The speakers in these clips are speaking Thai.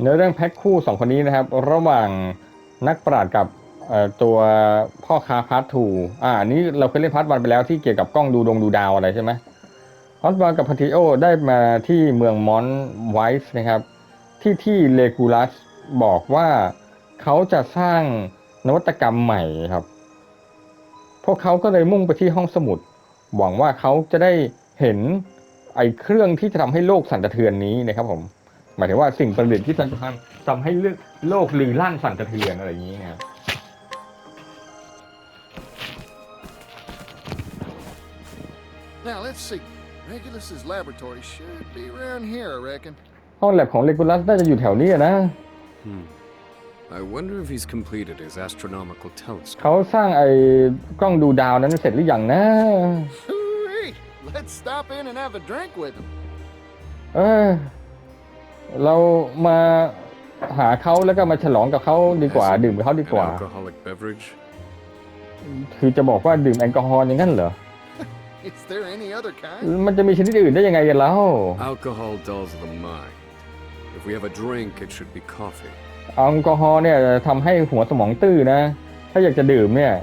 เนื้อเรื่องแพ็คคู่สองคนนี้นะครับ ระหว่างนักปราชญ์กับตัวพ่อค้าพาร์ททูอ่านี้เราเคยเล่นพาร์ทวันไปแล้วที่เกี่ยวกับกล้องดูดวงดูดาวอะไรใช่ไหมพาร์ทวันกับพาติโอได้มาที่เมืองมอนไวส์นะครับ ที่ที่เลกูลัสบอกว่าเขาจะสร้างนวัตกรรมใหม่ครับ พวกเขาก็เลยมุ่งไปที่ห้องสมุด หวังว่าเขาจะได้เห็นไอ้เครื่องที่จะทำให้โลกสั่นสะเทือนนี้นะครับผม หมายถึงว่าสิ่งประดิษฐ์ที่จะทำทำให้เลือกโลกลือลั่นสั่นสะเทือนอะไรอย่างนี้นะครับ Now, let's see. Regulus's laboratory should be around here, I reckon. ห้องแลบของเลกูลัสน่าจะอยู่แถวนี้อะนะ I wonder if he's completed his astronomical telescope. เขาสร้างไอ้กล้องดูดาวนั้นเสร็จหรือยังนะ Hooray! Let's stop in and have a drink with him. เออ เรามาหาเขาแล้วก็มาฉลองกับเขาดีกว่า ดื่มกับเขาดี An กว่า alcoholic beverage? คือจะบอกว่าดื่มแอลกอฮอล์อย่างนั้นเหรอ Is there any other kind? มันจะมีชนิดอื่นได้ยังไงกันแล้ว Alcohol dulls the mind. If we have a drink, it should be coffee. แอลกอฮอล์เนี่ยทำให้หัวสมองตื้อนะ ถ้าอยากจะดื่มเนี่ย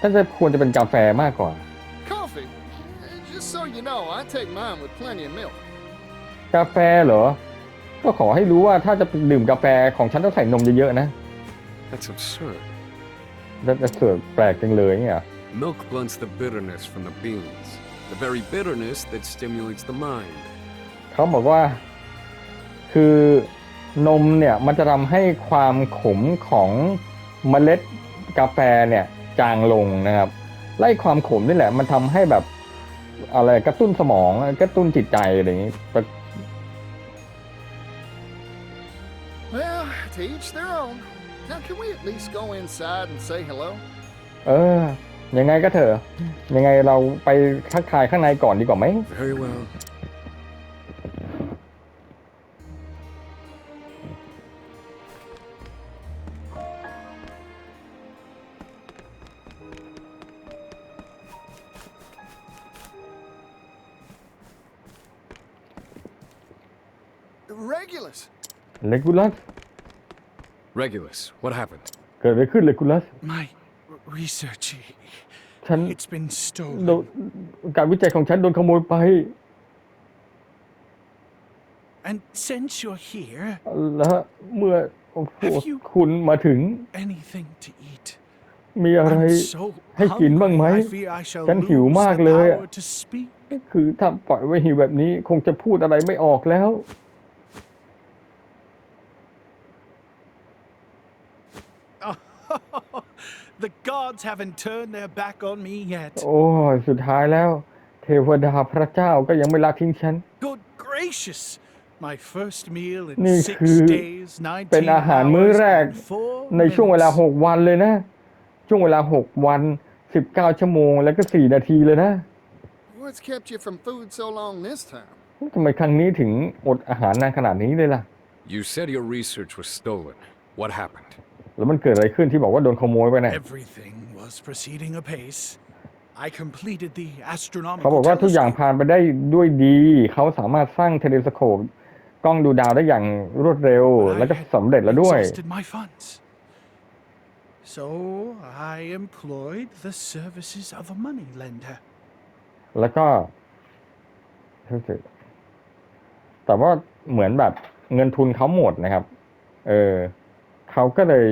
ถ้าจะควรจะเป็นกาแฟมากกว่า Coffee? Eh, Just so you know, I take mine with plenty of milk. กาแฟเหรอ ก็ขอให้รู้ว่าถ้าจะดื่มกาแฟของฉันต้องใส่นมเยอะๆนะ That's absurd. แล้วจะเกิดแปลกจังเลยเนี่ย Milk blunts the bitterness from the beans, the very bitterness that stimulates the mind. เขาบอกว่า คือนมเนี่ยมันจะทำให้ความขมของเมล็ดกาแฟเนี่ยจางลงนะครับไล่ความขมนี่แหละ มันทำให้แบบอะไรกระตุ้นสมองกระตุ้นจิตใจอะไรอย่างนี้ to each their own. Now, can we at least go inside and say hello? เออ ยังไงก็เถอะ ยังไงเราไปทักทายข้างในก่อนดีกว่าไหม Very well. Regulus! เลกูลัส Regulus, what happened? เกิดอะไรขึ้นเลกูลัส My r- research, ฉัน it's been โด stolen. นการวิจัยของฉันโดนขโมยไป And since you're here, แล้วเมื่อพวก Have you- คุณมาถึง anything to eat? มีอะไร I'm so ให้กินบ้างไหม hungry, I fear I shall ฉันหิว lose มาก the เลยอะ power to speak. คือถ้าปล่อยไว้หิวแบบนี้ คงจะพูดอะไรไม่ออกแล้ว The gods haven't turned their back on me yet. โอ้ยสุดท้ายแล้ว เทวดาพระเจ้าก็ยังไม่ละทิ้งฉัน Good gracious! My first meal in นี่ six คือ days, เป็น19อาหารมื้อ hours แรก and four ในช่วงเวลา minutes. หกวันเลยนะ ช่วงเวลาหกวันสิบเก้าชั่วโมง แล้วก็สี่นาทีเลยนะ What's kept you from food so long this time? ทำไมครั้งนี้ถึงอดอาหารนานขนาดนี้เลยล่ะ You said your research was stolen. What happened? แล้วมันเกิดอะไรขึ้นที่บอกว่าโดนขโมยไปเนี่ย Everything was proceeding apace. I completed the เขา astronomical บอกว่าทุกอย่าง telescope. ผ่านไปได้ด้วยดี เขาสามารถสร้างเทเลสโคปกล้องดูดาวได้อย่างรวดเร็ว but แล้วก็ I had สำเร็จแล้วด้วย exhausted my funds. So I employed the services of a money lender. แล้วก็รู้สึกแต่ว่าเหมือนแบบเงินทุนเขาหมดนะครับ เออ เขาก็เลย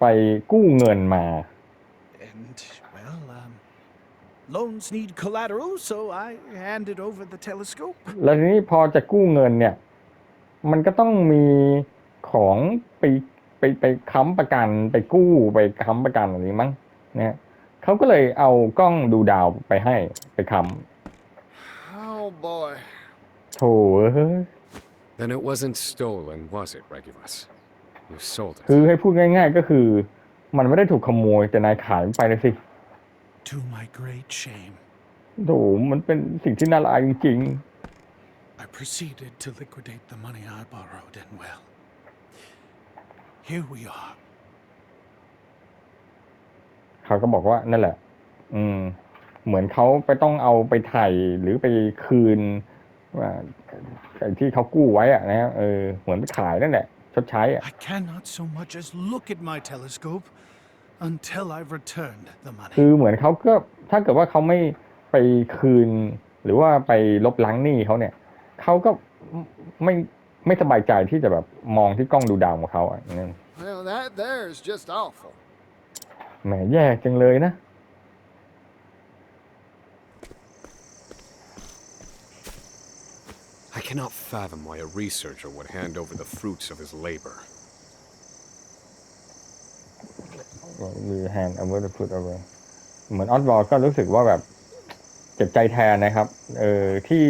ไปกู้เงินมา And, well, um, loans need collateral, so I handed over the telescope. แล้วทีนี้พอจะกู้เงินเนี่ย มันก็ต้องมีของไปไปไปค้ำประกันไปกู้ไปค้ำประกันอะไรมั้งเนี่ยเขาก็เลยเอากล้องดูดาวไปให้ไปค้ Oh boy. ำโถเอ้ย Then it wasn't stolen, was it, Regulus? You sold คือ it. ให้พูดง่าย ๆ ก็คือ มันไม่ได้ถูกขโมยแต่นายขายมันไปเลยสิ To my great shame, โถมันเป็นสิ่งที่น่าละอายจริง I proceeded to liquidate the money I borrowed, and well, here we are. ๆเขาก็บอกว่านั่นแหละ อืม เหมือนเขาไปต้องเอาไปไถ่หรือไปคืนว่าไอ้ที่เขากู้ไว้อะนะเออเหมือนไปขายนั่นแหละ ชชดใช้อะ I cannot so much as look at my telescope until I've returned the money. คือเหมือนเขาก็ถ้าเกิดว่าเขาไม่ไปคืน หรือว่าไปลบล้างหนี้เขาเนี่ยเขาก็ไม่ไม่สบายใจที่จะแบบมองที่กล้องดูดาวของเขาอะนั่น Well, that there's just awful. แหมแย่จังเลยนะ I cannot fathom why a researcher would hand over the fruits of his labor. มีแฮนด์เอาไว้พูดเอาไว้เหมือนออสบอลก็รู้สึกว่าแบบเจ็บใจแทนนะครับ เออที่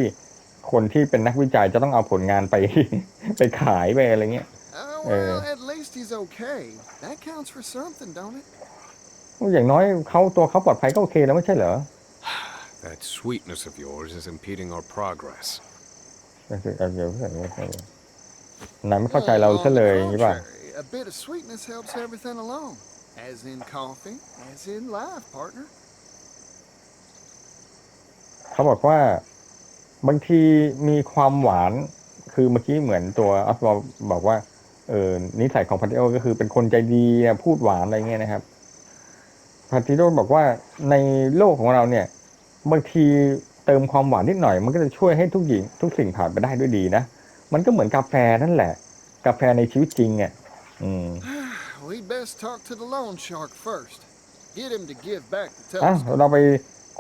คนที่เป็นนักวิจัยจะต้องเอาผลงานไป ไปขายไปอะไรเงี้ย Uh, well, at least he's okay. That counts for something, don't it? อย่างน้อยเขาตัวเขาปลอดภัยก็โอเคแล้วไม่ใช่เหรอ That sweetness of yours is impeding our progress. นั่นคือเอาเดี๋ยวเดี๋ยวเดี๋ยวนายไม่เข้าใจเรา Well, ซะ on เล the ยอย่างนี้ป่ะ contrary, A bit of sweetness helps everything along. As in coffee, as in life, partner. เขาบอกว่าบางทีมีความหวาน คือเมื่อกี้เหมือนตัวออสบอลบอกว่า เออนิสัยของพันธิโอก็คือเป็นคนใจดีอะพูดหวานอะไรเงี้ยนะครับพันธิโอบอกว่าในโลกของเราเนี่ย บางที เติมความหวานนิดหน่อย มันก็จะช่วยให้ทุกอย่างทุกสิ่งผ่านไปได้ด้วยดีนะ มันก็เหมือนกาแฟนั่นแหละ กาแฟในชีวิตจริงอะอืม We'd best talk to the loan shark first. Get him to give back the อะ telescope. เราไป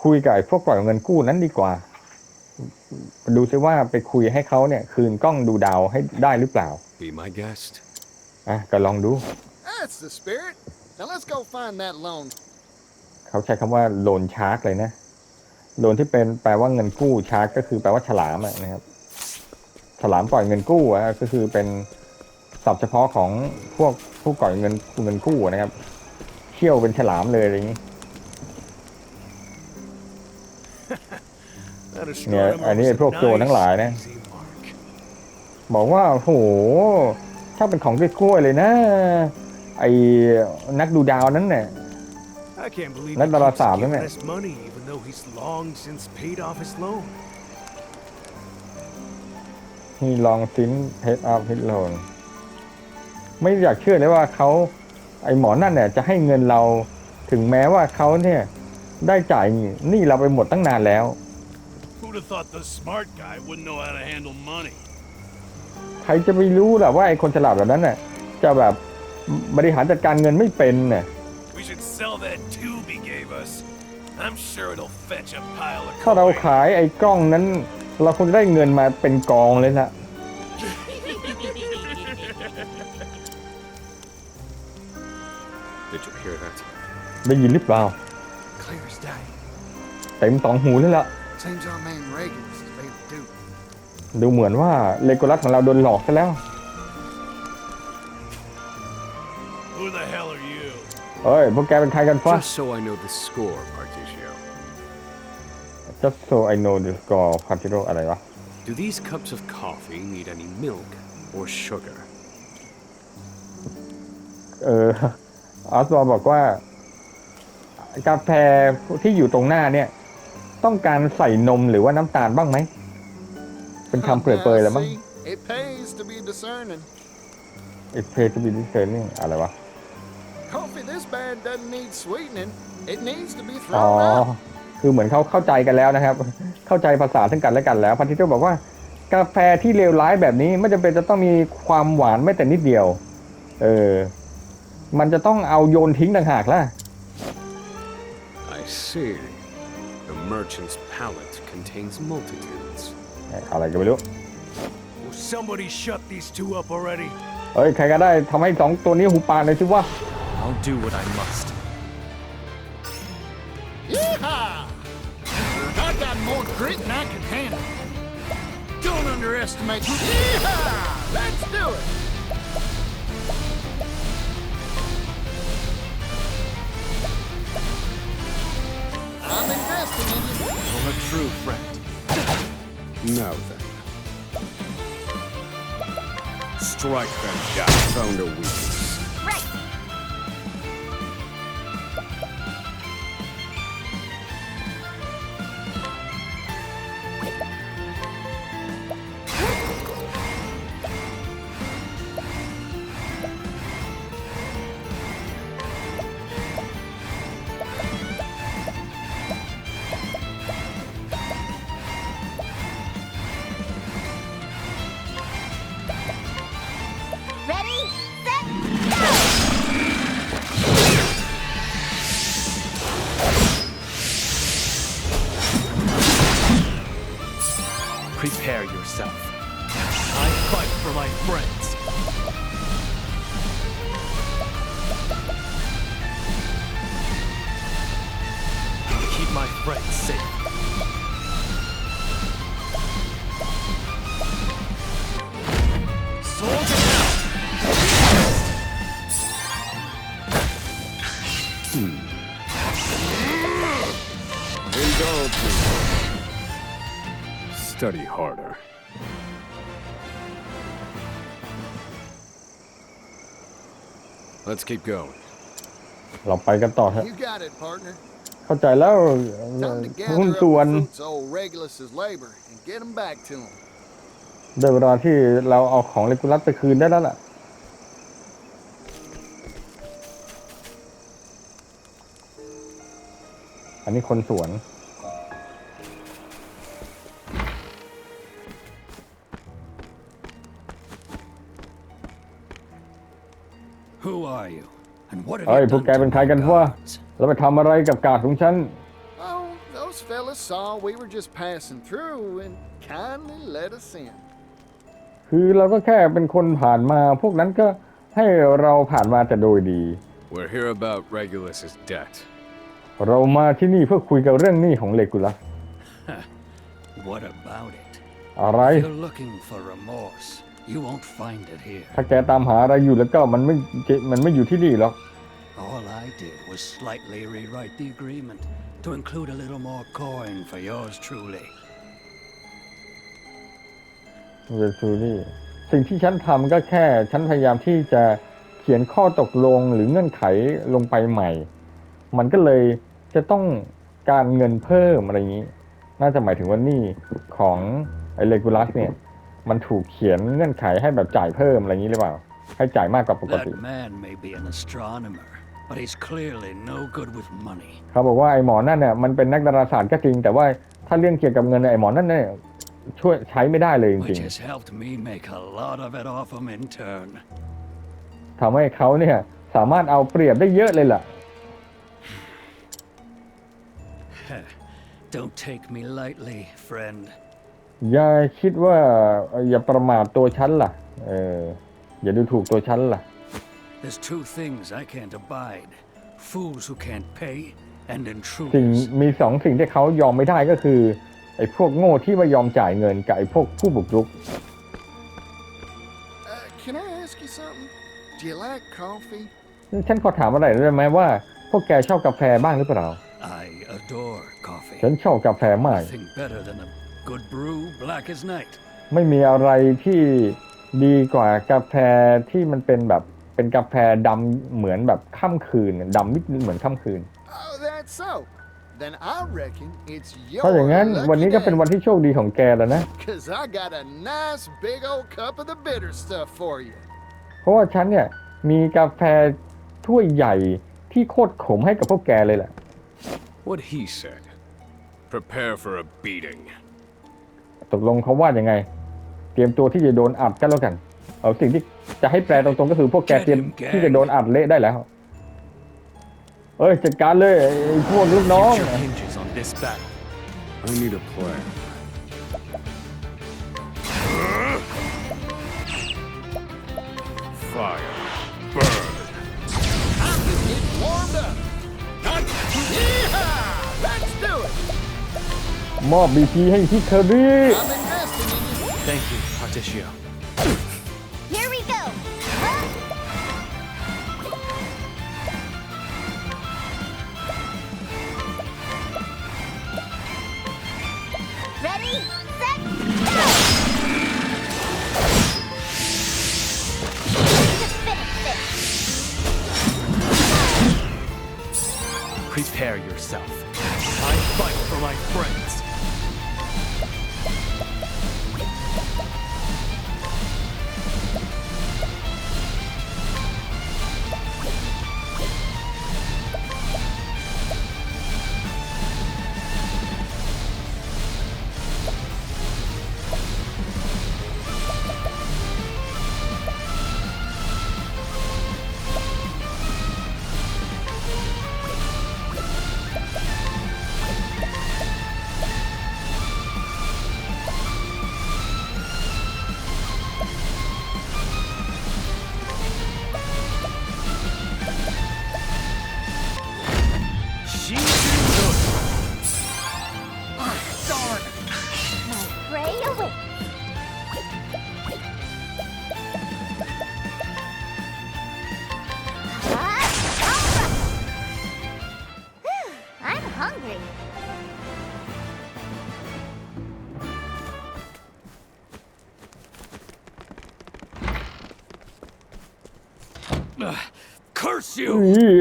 คุยกับไอ้พวกปล่อยเงินกู้นั้นดีกว่า ดูซิว่าไปคุยให้เขาเนี่ย คืนกล้องดูดาวให้ได้หรือเปล่า Be my guest. อะก็ลองดู That's the spirit. Now let's go find that loan. เขาใช้คำว่าโลนชาร์กเลยนะ โลนที่เป็นแปลว่าเงินกู้ชาร์กก็คือแปลว่าฉลามอะนะครับ ฉลามปล่อยเงินกู้อะก็คือเป็นศัพท์เฉพาะของพวกผู้ปล่อยเงินเงินกู้นะครับเขี้ยวเป็นฉลามเลยอะไรอย่างนี้ That Yeah, astronomer I need was a พวกโจรทั้งหลายนะ nice, easy mark. บอกว่าโอ้โหถ้าเป็นของกล้วยๆเลยนะ ไอ้นักดูดาวนั้นเนี่ย I can't believe Let he the keeps rest out, giving isn't it? us money even though he's long since paid off his loan. ที่ลองซินเพชอัพฮิตโลนไม่อยากเชื่อเลยว่าเขาไอหมอนั่นเนี่ยจะให้เงินเราถึงแม้ว่าเขาเนี่ยได้จ่ายหนี่เราไปหมดตั้งนานแล้ว Who'd have thought the smart guy wouldn't know how to handle money? ใครจะไปรู้ล่ะว่าไอคนฉลาดแบบนั้นน่ะจะแบบบริหารจัดการเงินไม่เป็นน่ะ We should sell that tube he gave us. I'm sure it'll fetch a pile of ถ้าเรา coin. ขายไอ้กล้องนั้น เราคงจะได้เงินมาเป็นกองเลยละ Did you hear that? ได้ยินหรือเปล่า Clear as day. เต็มสองหูเลยละ Seems our man Reagan is his favorite dude. ดูเหมือนว่าเลโกลัสของเราโดนหลอกซะแล้ว เอ้ยพวกแกเป็นใครกันฟะ Just so I know the score, Particio. just so I know the score พาร์ติโรอะไรวะ Do these cups of coffee need any milk or sugar? เออออสบอลบอกว่า กาแฟที่อยู่ตรงหน้าเนี่ย ต้องการใส่นมหรือว่าน้ำตาลบ้างไหม เป็นคำเปรยๆแล้วมั้ง See, It pays to be discerning. it pay to be discerning อะไรวะ Coffee this bad doesn't need sweetening. It needs to be อ๋อ thrown out. คือเหมือนเขาเข้าใจกันแล้วนะครับ เข้าใจภาษาซึ่งกันและกันแล้วพันธิโตบอกว่า กาแฟที่เลวร้ายแบบนี้ไม่จำเป็นจะต้องมีความหวานไม่แต่นิดเดียว เออ มันจะต้องเอาโยนทิ้งต่างหากล่ะ I see. The merchant's palate contains multitudes. อะไรก็ไม่รู้ Will somebody shut these two up already? เอ้ย ใครก็ได้ทำให้สองตัวนี้หูปานเลยสิวะ I'll do what I must. Yeehaw! I got more grit than I can handle. Don't underestimate. me. Yeehaw! Let's do it. I'm investing in you. I'm a true friend. Now then, Strike them down. found a weakness. Yourself. I fight for my friends. Keep my friends safe. Soldier out! Indulge me. Study harder. 'Let's keep going. เราไปกันต่อเถอะ You got it, partner. เข้าใจแล้ว Time to หุ้น gather up ส่วน the fruits of old Regulus's labor and get them back to him. ได้เวลาที่เราเอาของเลกูลัสไปคืนได้แล้วล่ะ อันนี้คนสวน เฮ้ย you พวก done แก to เป็นใคร my กันวะ guards? แล้วไปทำอะไรกับกาดของฉัน Oh, those fellas saw we were just passing through and kindly let us in. คือเราก็แค่เป็นคนผ่านมาพวกนั้นก็ให้เราผ่านมาแต่โดยดี We're here about Regulus's debt. เรามาที่นี่เพื่อคุยกับเรื่องหนี้ของเลกูลัส What about it? อะไร If you're looking for remorse, you won't find it here. ถ้าแกตามหาอะไรอยู่แล้วก็มันไม่มันไม่อยู่ที่นี่หรอก All I did was slightly rewrite the agreement to include a little more coin for yours truly. เรซูนี่สิ่งที่ฉันทำก็แค่ ฉันพยายามที่จะเขียนข้อตกลงหรือเงื่อนไขลงไปใหม่ มันก็เลยจะต้องการเงินเพิ่มอะไรอย่างนี้ น่าจะหมายถึงว่าหนี่ของไอเลกูลัสเนี่ย มันถูกเขียนเงื่อนไขให้แบบจ่ายเพิ่มอะไรอย่างนี้หรือเปล่า ให้จ่ายมากกว่าปกติ That man may be an astronomer, but he's clearly no good with money. เขาบอกว่าไอหมอนั่นเนี่ยมันเป็นนักดาราศาสตร์ก็จริง แต่ว่าถ้าเรื่องเกี่ยวกับเงินเนี่ยไอหมอนั่นเนี่ยช่วยใช้ไม่ได้เลยจ Which ริง has helped me make a lot of it off him in turn. ๆทำให้เขาเนี่ยสามารถเอาเปรียบได้เยอะเลยล่ะ Don't take me lightly, friend. อย่าคิดว่าเอ่ออย่าประมาทตัวฉันล่ะ เอออย่าดูถูกตัวฉันล่ะ There's two things I can't abide fools who can't pay and สิ่ง intruders. มีสองสิ่งที่เขายอมไม่ได้ก็คือไอ้พวกโง่ที่ไม่ยอมจ่ายเงินกับไอ้พวกผู้บุกรุก Uh, can I ask you something? Do you like coffee? ฉันขอถามอะไรได้ไหมว่า พวกแกชอบกาแฟบ้างหรือเปล่า I adore coffee. ฉันชอบกาแฟมาก Nothing better than a good brew, black as night. ไม่มีอะไรที่ดีกว่ากาแฟที่มันเป็นแบบ เป็นกาแฟดำเหมือนแบบค่ำคืนดำนิดนึงเหมือนค่ำคืน Oh, that's so. Then I reckon it's your ถ้าอย่างนั้นวันนี้ก็เป็น lucky วันที่โชคดีของแกแล้วนะ day, 'cause I got a nice big old cup of the bitter stuff for you. เพราะว่าฉันเนี่ยมีกาแฟถ้วยใหญ่ที่โคตรขมให้กับพวกแกเลยแหละ What he said. Prepare for a beating. ตกลงเขาว่ายังไง เตรียมตัวที่จะโดนอัดกันแล้วกัน เอาสิ่งที่ จะให้แปลตรงๆก็คือพวกแกเตรียมที่จะโดนอัดเละได้แล้ว เอ้ย จัดการเลยไอ้พวกลูกน้อง Future hinges on this battle. I need a plan. Fire. Burn. I'm just getting warmed up. Yeehaw! Let's do it. มอบบีพีให้ฮิคาริ I'm investing in you. Thank you, Particio.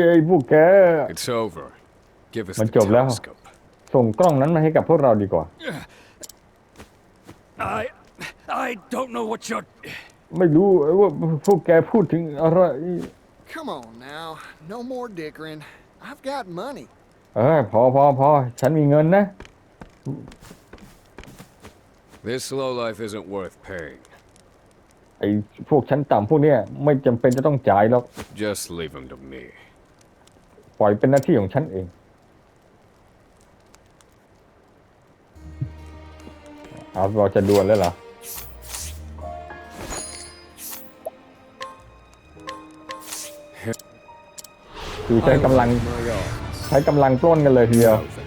ไอ้พวกแก It's over. Give us Mình the chụp แล้ว. telescope. ส่งกล้องนั้นมาให้กับพวกเราดีกว่า I. I don't know what you're. ไม่รู้ว่าพวกแกพูดถึงอะไร Come on now. No more dickering. I've got money. เออพอพอพอฉันมีเงินนะ This lowlife isn't worth paying. ไอ้พวกชั้นต่ำพวกเนี้ยไม่จำเป็นจะต้องจ่ายหรอก Just leave him to me. ปล่อยเป็นหน้าที่ของฉันเอง เอาเราจะดวลแล้วเหรอ คือใช้กำลัง My arms. ใช้กำลังปล้นกันเลยทีเดียว Indulge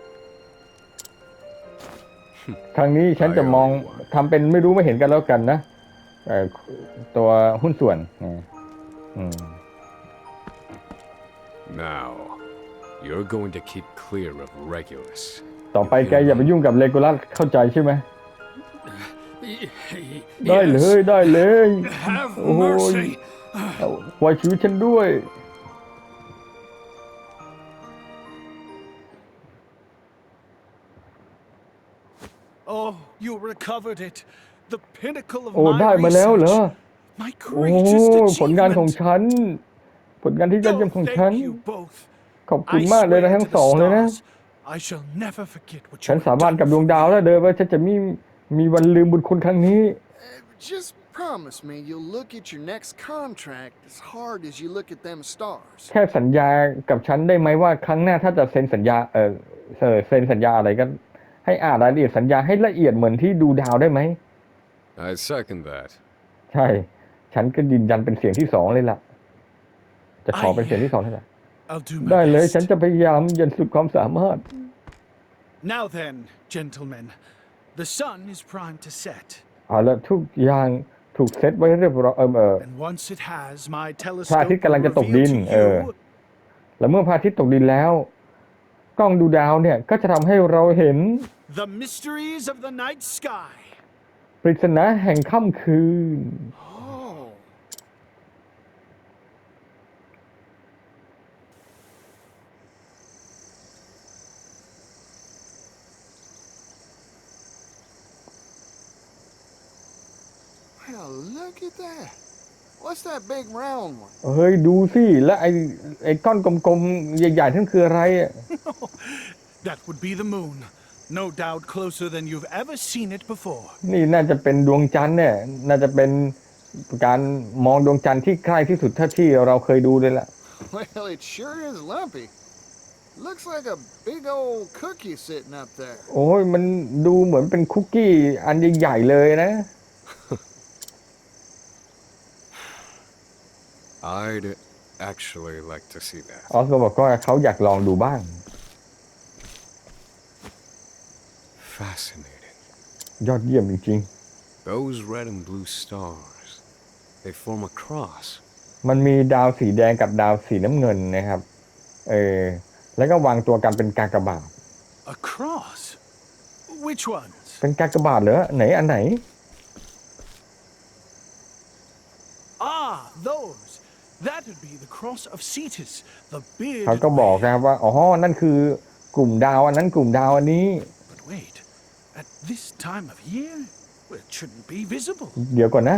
ครั้งนี้ฉันจะมองทำเป็นไม่รู้ไม่เห็นกันแล้วกันนะเอ่อตัวหุ้นส่วนนี่อืม Now, you're going to keep clear of Regulus. ต่อไปแกอย่าไปยุ่งกับเลโกลัสเข้าใจใช่ไหมได้เลย Yes. ได้เลย Have Ôi. mercy! เอาไว้ชีวิตฉันด้วย you recovered it. The pinnacle of โอ้ my ได้มาแล้วเหรอ research. My โอ้ greatest ผลงานของ achievement. ฉัน ผลงานที่ยอดเยี่ยมของ Oh, ฉัน thank you both. ขอบคุณ I มากเลยนะ swear ทั้ง to สอง the เลยนะ stars, I shall never forget what ฉั you น have สาบาน done กับดวง for ดาว me. แล้วเดินว่าฉันจะมีมีวันลืมบุญคุณครั้งนี้ Uh, just promise me you'll look at your next contract as hard as you look at them stars. แค่สัญญากับฉันได้ไหมว่าครั้งหน้าถ้าจะเซ็นสัญญาเออเออเซ็นสัญญาอะไรก็ ให้อ่านรายละเอียดสัญญาให้ละเอียดเหมือนที่ดูดาวได้ไหม I second that. ใช่ ฉันก็ยืนยันเป็นเสียงที่สองเลยล่ะ จะขอเป็นเสียงที่สองให้ล่ะ I'll do ได้ my เลยฉัน best. จะพยายามยันสุดความสามารถ Now then, gentlemen, the sun is primed to set. เอาละทุกอย่างถูกเซตไว้เรียบร้อยเออเออ And once it has, my พระอา telescope ทิตย์กำลัง will จะตก reveal ดิน to เออ you แล้วเมื่อพระอาทิตย์ตกดินแล้ว กล้องดูดาวเนี่ยก็จะทำให้เราเห็น the mysteries of the night sky. ปริศนาแห่งค่ำคืน Oh. Well, look at that. What's that big round one? เฮ้ยดูสิแล้วไอ้ไอ้ก้อนกลมๆใหญ่ๆนั่นคืออะไรอะ That would be the moon. No doubt closer than you've ever seen it before. นี่น่าจะเป็นดวงจันทร์เนี่ยน่าจะเป็นการมองดวงจันทร์ที่ใกล้ที่สุดเท่าที่เราเคยดูเลยล่ะ Well, it sure is lumpy. Looks like a big old cookie sitting up there. โอ้ยมันดูเหมือนเป็นคุกกี้อันใหญ่ๆเลยนะ I'd actually like to see that. ออสก็บอกว่าเขาอยากลองดูบ้าง Fascinating. ยอดเยี่ยมจริง Those red and blue stars, they form a cross. ๆ มันมีดาวสีแดงกับดาวสีน้ำเงินนะครับ เออ แล้วก็วางตัวกันเป็นกากบาท A cross? Which ones? เป็นกากบาทเหรอ ไหนอันไหน Ah, those. That would be the cross of Cetus, the เขาก็ bearded บอก wave. นะครับว่า อ๋อ นั่นคือกลุ่มดาวอันนั้นกลุ่มดาวอันนี้ But wait, at this time of year, well, it shouldn't be visible. เดี๋ยวก่อนนะ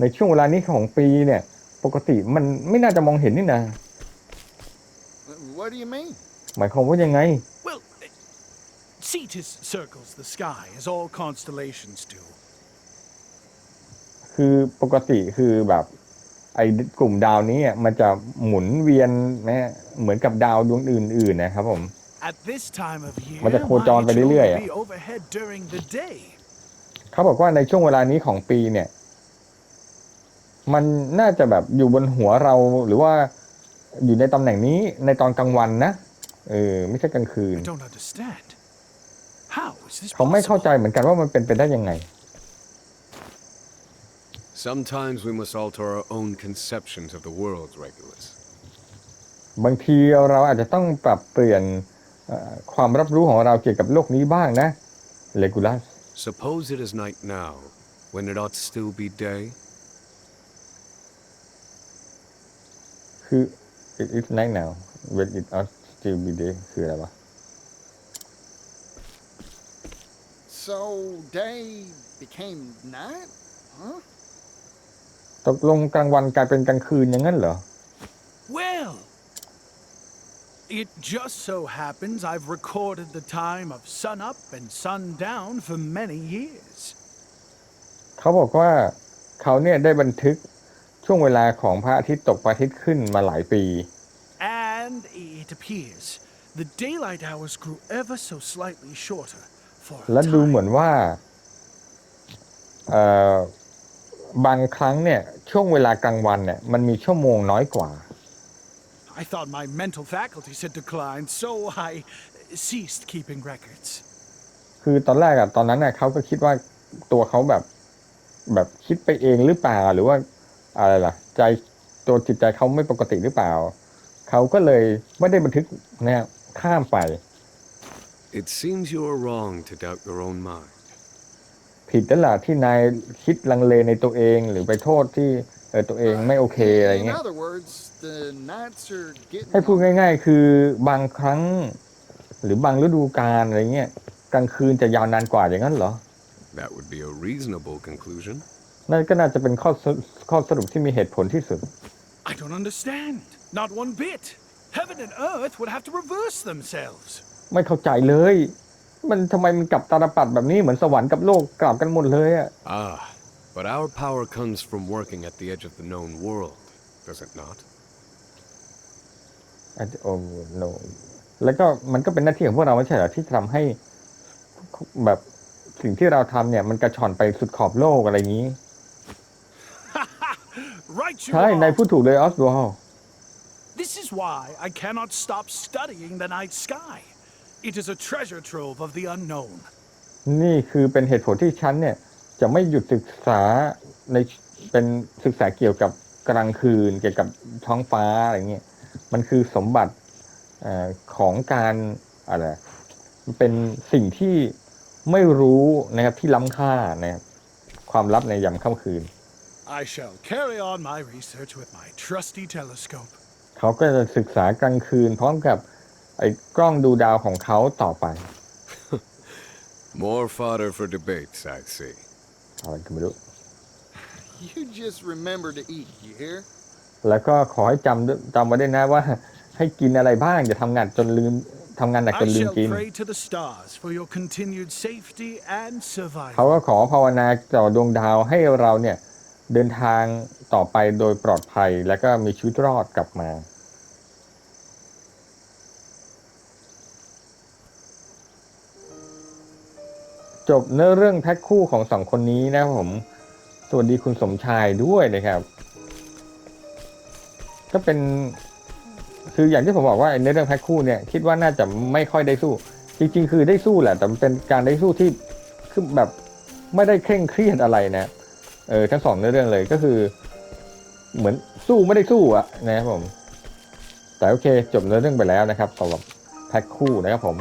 ในช่วงเวลานี้ของปีเนี่ย ปกติมันไม่น่าจะมองเห็นนี่นะ Uh, What do you mean? หมายความว่ายังไง Well, eh, Cetus circles the sky as all constellations do. คือปกติคือแบบ ไอ้กลุ่มดาวนี้อะมันจะหมุนเวียนนะเหมือนกับดาวดวงอื่น ๆ นะครับผม At this time of year, มันจะโคจร why, ไป it should เรื่อยๆ only อะ be overhead during the day. เขาบอกว่าในช่วงเวลานี้ของปีเนี่ย มันน่าจะแบบอยู่บนหัวเราหรือว่าอยู่ในตำแหน่งนี้ในตอนกลางวันนะเออไม่ใช่กลางคืน I don't understand. How is this เขาไม่เข้าใจ possible? เหมือนกันว่ามันเป็นไปได้ยังไง Sometimes we must alter our own conceptions of the world, Regulus. บางทีเราอาจจะต้องปรับเปลี่ยนเอ่อความรับรู้ของเราเกี่ยวกับโลกนี้บ้างนะเลกูลัส Suppose it is night now, when it ought still be day. คือ it is night now when it ought still be day คืออะไรวะ So, day became night? Huh? ตกลงกลางวันกลายเป็นกลางคืนอย่างนั้นเหรอ Well, it just so happens I've recorded the time of sun up and sun down for many years. เขาบอกว่าเขาเนี่ยได้บันทึกช่วงเวลาของพระอาทิตย์ตกพระอาทิตย์ขึ้นมาหลายปี And it appears the daylight hours grew ever so slightly shorter for a และดูเหมือน time. ว่าเอ่อ บางครั้งเนี่ยช่วงเวลากลางวันเนี่ยมันมีชั่วโมงน้อยกว่า I thought my mental faculties had declined, so I ceased keeping records. คือตอนแรกอะตอนนั้นน่ะเขาก็คิดว่าตัวเขาแบบแบบคิดไปเองหรือเปล่าหรือว่าอะไรล่ะ ใจตัวจิตใจเขาไม่ปกติหรือเปล่า เขาก็เลยไม่ได้บันทึกนะครับข้ามไป It seems you are wrong to doubt your own mind. ผิดนั่นแหละที่นายคิดลังเลในตัวเองหรือไปโทษที่เออตัวเองไม่โอเคอะไร In เงี้ย other words, the nights are getting ให้พูด longer. ง่าย ๆ คือบางครั้ง หรือบางฤดูกาลอะไรเงี้ยกลางคืนจะยาวนานกว่าอย่างนั้นเหรอ That would be a reasonable conclusion. นั่นก็น่าจะเป็นข้อสรุปข้อสรุปที่มีเหตุผลที่สุด I don't understand. Not one bit. Heaven and earth would have to reverse themselves. ไม่เข้าใจเลย มันทำไมมันกลับตาลปัดแบบนี้เหมือนสวรรค์กับโลกกลับกันหมดเลยอะ Ah, but our power comes from working at the edge of the known world, does it not? อาจจะโอ้โนแล้วก็มันก็เป็นหน้าที่ของพวกเราไม่ใช่เหรอที่จะทำให้แบบสิ่งที่เราทำเนี่ย มันกระชอนไปสุดขอบโลกอะไรอย่างนี้ Right you ใช่นาย are. พูดถูกเลยออสวอล This is why I cannot stop studying the night sky. It is a treasure trove of the unknown. นี่คือเป็นเหตุผลที่ฉันเนี่ย จะไม่หยุดศึกษาในเป็นศึกษาเกี่ยวกับกลางคืนเกี่ยวกับท้องฟ้าอะไรเงี้ยมันคือสมบัติเออของการอะไรมันเป็นสิ่งที่ไม่รู้นะครับที่ล้ำค่านะครับความลับในยามค่ำคืน I shall carry on my research with my trusty telescope. เขาก็จะศึกษากลางคืนพร้อมกับ ไอ้กล้องดูดาวของเขาต่อไป More fodder for debates, I see. อะไรก็ไม่รู้ You just remember to eat, you hear? แล้วก็ขอให้จำด้วยจำไว้ด้วยนะว่า ให้กินอะไรบ้างอย่าทำงานจนลืมทำงานหนักจ I นลืม shall กิน pray to the stars for your continued safety and เขา survival. ก็ขอภาวนาต่อดวงดาวให้เราเนี่ยเดินทางต่อไปโดยปลอดภัย แล้วก็มีชีวิตรอดกลับมา จบเนื้อเรื่องแพ็คคู่ของสองคนนี้นะครับผมสวัสดีคุณสมชายด้วยนะครับ ก็เป็น คืออย่างที่ผมบอกว่าเนื้อเรื่องแพ็คคู่เนี่ย คิดว่าน่าจะไม่ค่อยได้สู้ จริง ๆ คือได้สู้แหละ แต่มันเป็นการได้สู้ที่คือแบบไม่ได้เคร่งเครียดอะไรนะเออทั้งสองเนื้อเรื่องเลยก็คือ เหมือนสู้ไม่ได้สู้อะนะครับผม แต่โอเค จบเนื้อเรื่องไปแล้วนะครับสำหรับแพ็คคู่นะครับผม